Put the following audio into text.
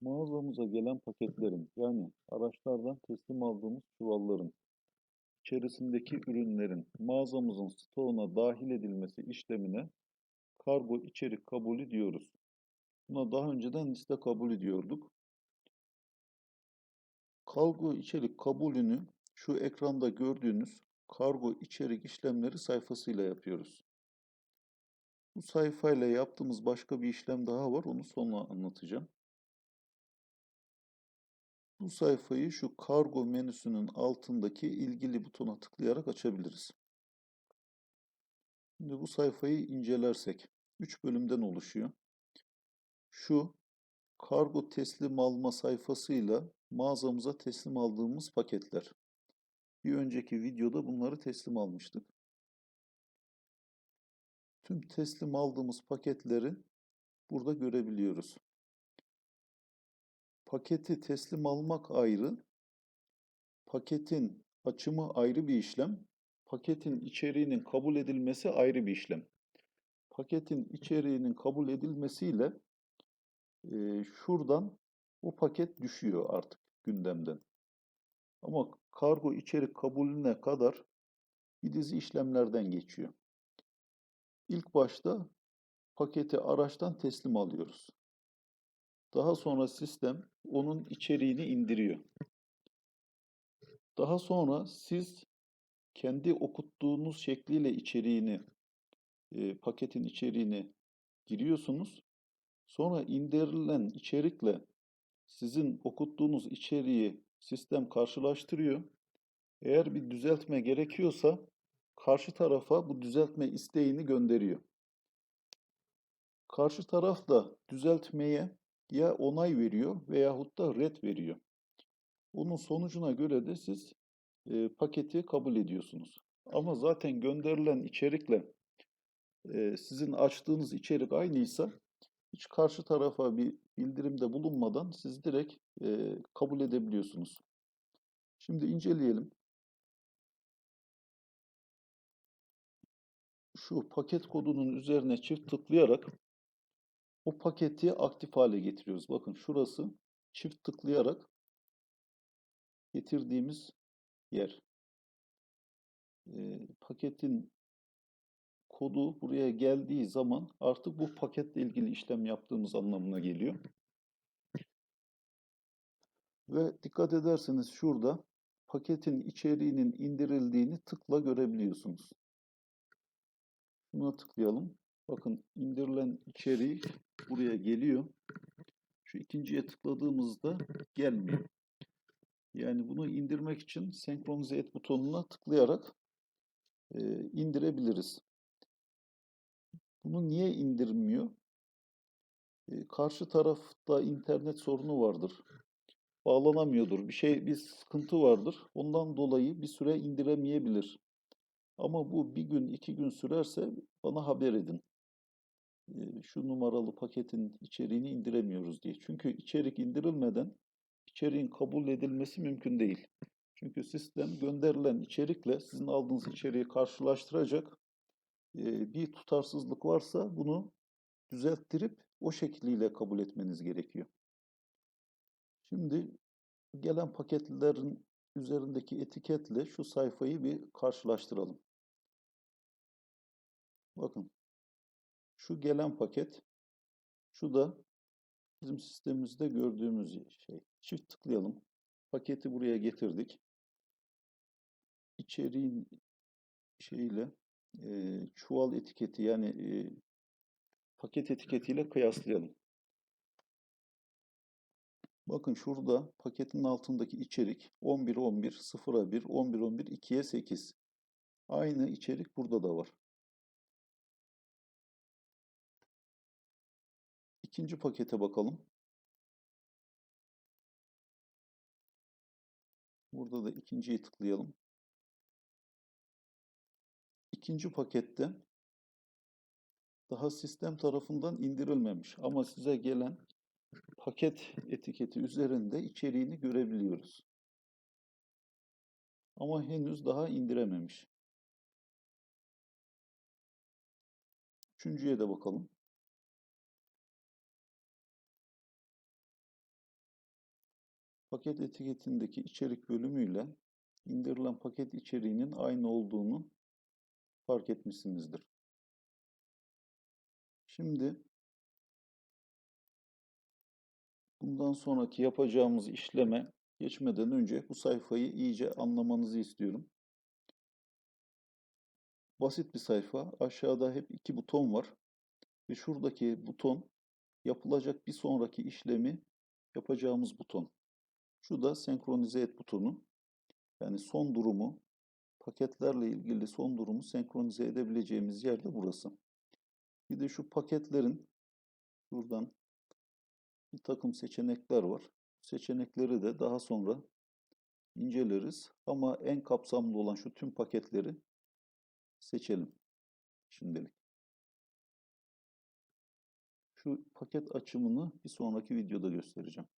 Mağazamıza gelen paketlerin yani araçlardan teslim aldığımız çuvalların içerisindeki ürünlerin mağazamızın stoğuna dahil edilmesi işlemine kargo içerik kabulü diyoruz. Buna daha önceden liste kabulü diyorduk. Kargo içerik kabulünü şu ekranda gördüğünüz kargo içerik işlemleri sayfasıyla yapıyoruz. Bu sayfayla yaptığımız başka bir işlem daha var. Onu sonra anlatacağım. Bu sayfayı şu kargo menüsünün altındaki ilgili butona tıklayarak açabiliriz. Şimdi bu sayfayı incelersek 3 bölümden oluşuyor. Şu kargo teslim alma sayfasıyla mağazamıza teslim aldığımız paketler. Bir önceki videoda bunları teslim almıştık. Tüm teslim aldığımız paketleri burada görebiliyoruz. Paketi teslim almak ayrı, paketin açımı ayrı bir işlem, paketin içeriğinin kabul edilmesi ayrı bir işlem. Paketin içeriğinin kabul edilmesiyle e, şuradan o paket düşüyor artık gündemden. Ama kargo içerik kabulüne kadar bir dizi işlemlerden geçiyor. İlk başta paketi araçtan teslim alıyoruz. Daha sonra sistem onun içeriğini indiriyor. Daha sonra siz kendi okuttuğunuz şekliyle içeriğini, e, paketin içeriğini giriyorsunuz. Sonra indirilen içerikle sizin okuttuğunuz içeriği sistem karşılaştırıyor. Eğer bir düzeltme gerekiyorsa karşı tarafa bu düzeltme isteğini gönderiyor. Karşı taraf da düzeltmeye ya onay veriyor veyahut da red veriyor. Bunun sonucuna göre de siz e, paketi kabul ediyorsunuz. Ama zaten gönderilen içerikle e, sizin açtığınız içerik aynıysa hiç karşı tarafa bir bildirimde bulunmadan siz direkt e, kabul edebiliyorsunuz. Şimdi inceleyelim. Şu paket kodunun üzerine çift tıklayarak o paketi aktif hale getiriyoruz. Bakın şurası çift tıklayarak getirdiğimiz yer. E, paketin kodu buraya geldiği zaman artık bu paketle ilgili işlem yaptığımız anlamına geliyor. Ve dikkat ederseniz şurada paketin içeriğinin indirildiğini tıkla görebiliyorsunuz. Buna tıklayalım. Bakın indirilen içeriği buraya geliyor. Şu ikinciye tıkladığımızda gelmiyor. Yani bunu indirmek için senkronize et butonuna tıklayarak e, indirebiliriz. Bunu niye indirmiyor? E, karşı tarafta internet sorunu vardır. Bağlanamıyordur. Bir şey, bir sıkıntı vardır. Ondan dolayı bir süre indiremeyebilir. Ama bu bir gün, iki gün sürerse bana haber edin. Şu numaralı paketin içeriğini indiremiyoruz diye. Çünkü içerik indirilmeden içeriğin kabul edilmesi mümkün değil. Çünkü sistem gönderilen içerikle sizin aldığınız içeriği karşılaştıracak. Bir tutarsızlık varsa bunu düzelttirip o şekliyle kabul etmeniz gerekiyor. Şimdi gelen paketlerin üzerindeki etiketle şu sayfayı bir karşılaştıralım. Bakın şu gelen paket, şu da bizim sistemimizde gördüğümüz şey. Çift tıklayalım. Paketi buraya getirdik. İçeriğin şeyiyle e, çuval etiketi yani e, paket etiketiyle kıyaslayalım. Bakın şurada paketin altındaki içerik 11 11 0'a 1 11 11 2'ye 8. Aynı içerik burada da var. İkinci pakete bakalım. Burada da ikinciyi tıklayalım. İkinci pakette daha sistem tarafından indirilmemiş ama size gelen paket etiketi üzerinde içeriğini görebiliyoruz. Ama henüz daha indirememiş. Üçüncüye de bakalım. Paket etiketindeki içerik bölümüyle indirilen paket içeriğinin aynı olduğunu fark etmişsinizdir. Şimdi bundan sonraki yapacağımız işleme geçmeden önce bu sayfayı iyice anlamanızı istiyorum. Basit bir sayfa. Aşağıda hep iki buton var. Ve şuradaki buton yapılacak bir sonraki işlemi yapacağımız buton. Şu da senkronize et butonu. Yani son durumu, paketlerle ilgili son durumu senkronize edebileceğimiz yer de burası. Bir de şu paketlerin buradan bir takım seçenekler var. Seçenekleri de daha sonra inceleriz. Ama en kapsamlı olan şu tüm paketleri seçelim şimdilik. Şu paket açımını bir sonraki videoda göstereceğim.